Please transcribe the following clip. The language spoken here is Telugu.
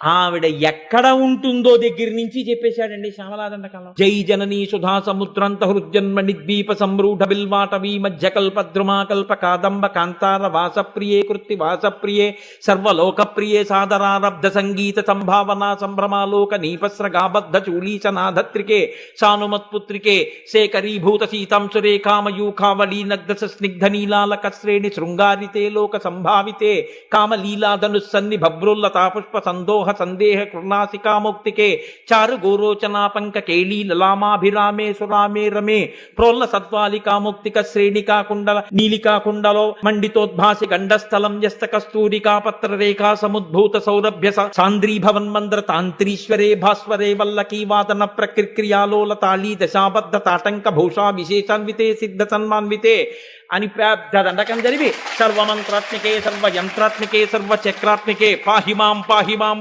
ఆవిడ ఎక్కడ ఉంటుందో దగ్గర నుంచి చెప్పేశాడండి శ్యామలాదండకాలం జై జననీ సుధా సముద్రంత హృజన్మ నిద్వీప సంరూఢ బిల్వాటవీ మధ్య కల్ప ద్రుమాకల్ప కాదంబ కాంతార వాసప్రియే కృత్తి వాసప్రియే సర్వలోకప్రియే సాదరారబ్ధ సంగీత సంభావనా సంభ్రమాలోక నీపస్రగాబద్ధ చూలీచనాధత్రికే సానుమత్పుత్రికే శేఖరీభూత సీతాంశురే కామయూఖావళీ నగ్ధ స్నిగ్ధ నీలాలక శ్రేణి శృంగారితే లోక సంభావితే కామలీలాధను సన్ని సందో పుష్ప సందోహ సందేహ కృణాసికాముక్తికే చారు గోరోచనా పంక కేళీ లలామాభిరామే సురామే రమే ప్రోల్ల సత్వాలికాముక్తిక శ్రేణికా కుండల నీలికా కుండలో మండితోద్భాసి గండస్థలం యస్త కస్తూరికా పత్ర రేఖా సముద్భూత సౌరభ్య సాంద్రీ భవన్మంద్ర తాంత్రీశ్వరే భాస్వరే వల్లకీ వాదన ప్రక్రియాలోల తాళీ దశాబద్ధ తాటంక భూషా విశేషాన్వితే సిద్ధ సన్మాన్వితే అని పెద్ద దండకం జరిపి సర్వమంత్రాత్మికే సర్వయంత్రాత్మికే సర్వచక్రాత్మికే పాహిమాం పాహిమాం